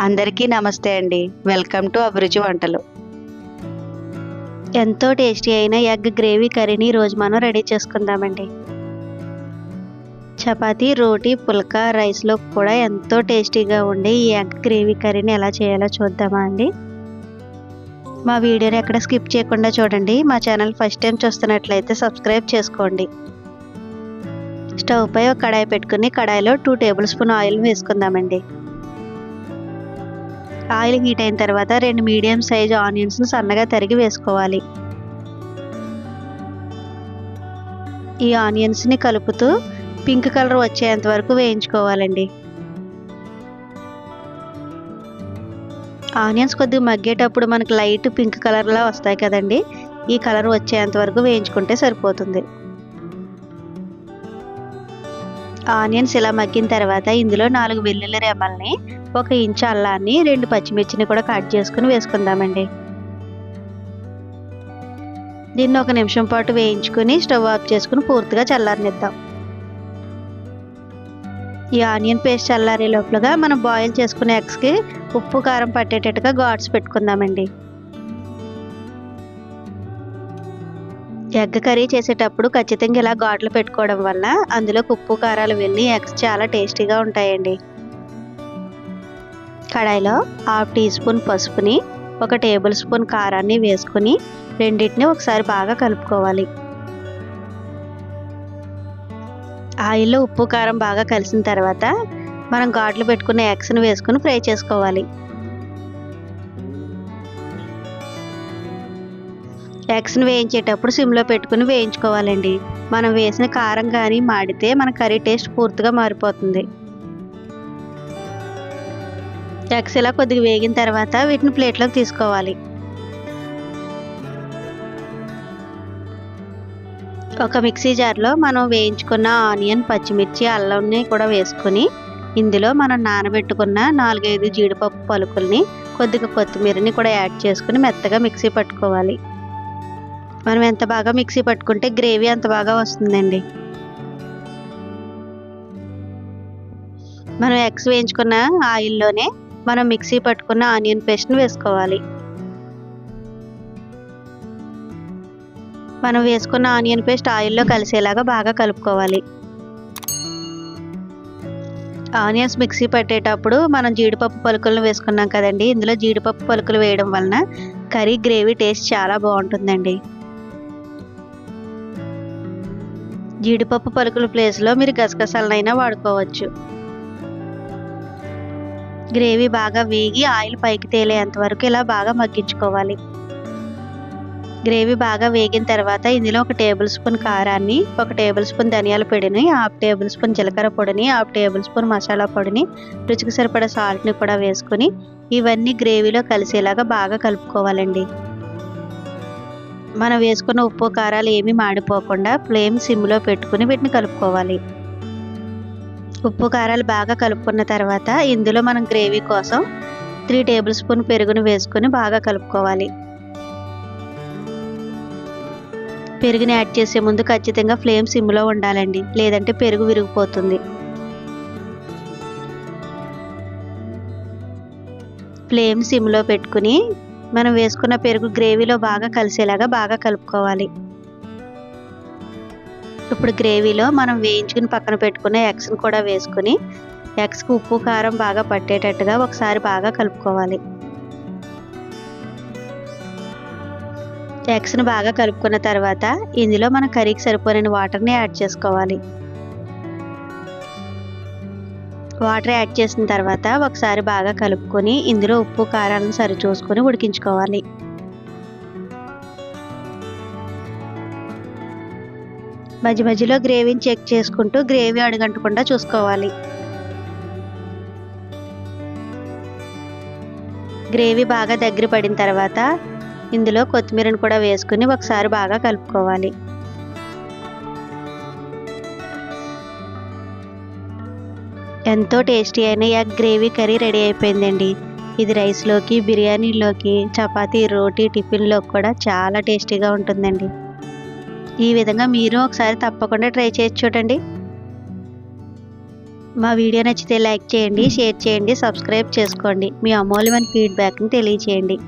అందరికీ నమస్తే అండి. వెల్కమ్ టు అభిరుచి వంటలు. ఎంతో టేస్టీ అయిన ఎగ్ గ్రేవీ కర్రీని రోజు మనం రెడీ చేసుకుందామండి. చపాతీ రోటీ పుల్కా రైస్లో కూడా ఎంతో టేస్టీగా ఉండే ఈ ఎగ్ గ్రేవీ కర్రీని ఎలా చేయాలో చూద్దామా అండి. మా వీడియోని ఎక్కడ స్కిప్ చేయకుండా చూడండి. మా ఛానల్ ఫస్ట్ టైం చూస్తున్నట్లయితే సబ్స్క్రైబ్ చేసుకోండి. స్టవ్ పై ఒక కడాయి పెట్టుకుని కడాయిలో టూ టేబుల్ స్పూన్ ఆయిల్ వేసుకుందామండి. ఆయిల్ హీట్ అయిన తర్వాత రెండు మీడియం సైజ్ ఆనియన్స్ను సన్నగా తరిగి వేసుకోవాలి. ఈ ఆనియన్స్ని కలుపుతూ పింక్ కలర్ వచ్చేంత వరకు వేయించుకోవాలండి. ఆనియన్స్ కొద్దిగా మగ్గేటప్పుడు మనకు లైట్ పింక్ కలర్లా వస్తాయి కదండి ఈ కలర్ వచ్చేంత వరకు వేయించుకుంటే సరిపోతుంది. ఆనియన్స్ ఇలా మగ్గిన తర్వాత ఇందులో నాలుగు వెల్లుల్లి రెమ్మల్ని ఒక ఇంచు అల్లాన్ని రెండు పచ్చిమిర్చిని కూడా కట్ చేసుకుని వేసుకుందామండి. దీన్ని ఒక నిమిషం పాటు వేయించుకుని స్టవ్ ఆఫ్ చేసుకుని పూర్తిగా చల్లారనిద్దాం. ఈ ఆనియన్ పేస్ట్ చల్లారే లోపలగా మనం బాయిల్ చేసుకునే ఎగ్స్కి ఉప్పు కారం పట్టేటట్టుగా గాడ్స్ పెట్టుకుందామండి. ఎగ్ కర్రీ చేసేటప్పుడు ఖచ్చితంగా ఇలా ఘాట్లు పెట్టుకోవడం వల్ల అందులోకి ఉప్పు కారాలు వెళ్ళి ఎగ్స్ చాలా టేస్టీగా ఉంటాయండి. కడాయిలో హాఫ్ టీ స్పూన్ పసుపుని ఒక టేబుల్ స్పూన్ కారాన్ని వేసుకుని రెండింటిని ఒకసారి బాగా కలుపుకోవాలి. ఆయిల్లో ఉప్పు కారం బాగా కలిసిన తర్వాత మనం ఘాట్లు పెట్టుకున్న ఎగ్స్ని వేసుకుని ఫ్రై చేసుకోవాలి. ఎగ్స్ని వేయించేటప్పుడు సిమ్లో పెట్టుకుని వేయించుకోవాలండి. మనం వేసిన కారం కానీ మాడితే మన కర్రీ టేస్ట్ పూర్తిగా మారిపోతుంది. ఎగ్స్ ఇలా కొద్దిగా వేగిన తర్వాత వీటిని ప్లేట్లోకి తీసుకోవాలి. ఒక మిక్సీ జార్లో మనం వేయించుకున్న ఆనియన్ పచ్చిమిర్చి అల్లంని కూడా వేసుకుని ఇందులో మనం నానబెట్టుకున్న నాలుగైదు జీడిపప్పు పలుకుల్ని కొద్దిగా కొత్తిమీరని కూడా యాడ్ చేసుకుని మెత్తగా మిక్సీ పట్టుకోవాలి. మనం ఎంత బాగా మిక్సీ పట్టుకుంటే గ్రేవీ అంత బాగా వస్తుందండి. మనం ఎగ్స్ వేయించుకున్న ఆయిల్లోనే మనం మిక్సీ పట్టుకున్న ఆనియన్ పేస్ట్ని వేసుకోవాలి. మనం వేసుకున్న ఆనియన్ పేస్ట్ ఆయిల్లో కలిసేలాగా బాగా కలుపుకోవాలి. ఆనియన్స్ మిక్సీ పట్టేటప్పుడు మనం జీడిపప్పు పలుకులను వేసుకున్నాం కదండి. ఇందులో జీడిపప్పు పలుకులు వేయడం వలన కర్రీ గ్రేవీ టేస్ట్ చాలా బాగుంటుందండి. జీడిపప్పు పలుకుల ప్లేస్లో మీరు గసగసాలనైనా వాడుకోవచ్చు. గ్రేవీ బాగా వేగి ఆయిల్ పైకి తేలేంత వరకు ఇలా బాగా మగ్గించుకోవాలి. గ్రేవీ బాగా వేగిన తర్వాత ఇందులో ఒక టేబుల్ స్పూన్ కారాన్ని ఒక టేబుల్ స్పూన్ ధనియాల పొడిని హాఫ్ టేబుల్ స్పూన్ జీలకర్ర పొడిని హాఫ్ టేబుల్ స్పూన్ మసాలా పొడిని రుచికి సరిపడే సాల్ట్ని కూడా వేసుకుని ఇవన్నీ గ్రేవీలో కలిసేలాగా బాగా కలుపుకోవాలండి. మనం వేసుకున్న ఉప్పు కారాలు ఏమీ మాడిపోకుండా ఫ్లేమ్ సిమ్లో పెట్టుకుని వీటిని కలుపుకోవాలి. ఉప్పు కారాలు బాగా కలుపుకున్న తర్వాత ఇందులో మనం గ్రేవీ కోసం త్రీ టేబుల్ స్పూన్ పెరుగును వేసుకొని బాగా కలుపుకోవాలి. పెరుగుని యాడ్ చేసే ముందు ఖచ్చితంగా ఫ్లేమ్ సిమ్లో ఉండాలండి లేదంటే పెరుగు విరిగిపోతుంది. ఫ్లేమ్ సిమ్లో పెట్టుకుని మనం వేసుకున్న పెరుగు గ్రేవీలో బాగా కలిసేలాగా బాగా కలుపుకోవాలి. ఇప్పుడు గ్రేవీలో మనం వేయించుకుని పక్కన పెట్టుకున్న ఎగ్స్ని కూడా వేసుకుని ఎగ్స్కి ఉప్పు కారం బాగా పట్టేటట్టుగా ఒకసారి బాగా కలుపుకోవాలి. ఎగ్స్ని బాగా కలుపుకున్న తర్వాత ఇందులో మన కర్రీకి సరిపోయిన వాటర్ని యాడ్ చేసుకోవాలి. వాటర్ యాడ్ చేసిన తర్వాత ఒకసారి బాగా కలుపుకొని ఇందులో ఉప్పు కారాలను సరిచూసుకొని ఉడికించుకోవాలి. మధ్య మధ్యలో గ్రేవీని చెక్ చేసుకుంటూ గ్రేవీ అడుగంటకుండా చూసుకోవాలి. గ్రేవీ బాగా దగ్గర పడిన తర్వాత ఇందులో కొత్తిమీరను కూడా వేసుకుని ఒకసారి బాగా కలుపుకోవాలి. ఎంతో టేస్టీ అయిన ఎగ్ గ్రేవీ కర్రీ రెడీ అయిపోయిందండి. ఇది రైస్లోకి బిర్యానీలోకి చపాతీ రోటీ టిఫిన్లో కూడా చాలా టేస్టీగా ఉంటుందండి. ఈ విధంగా మీరు ఒకసారి తప్పకుండా ట్రై చేసి చూడండి. మా వీడియో నచ్చితే లైక్ చేయండి షేర్ చేయండి సబ్స్క్రైబ్ చేసుకోండి. మీ అమూల్యమైన ఫీడ్బ్యాక్ని తెలియచేయండి.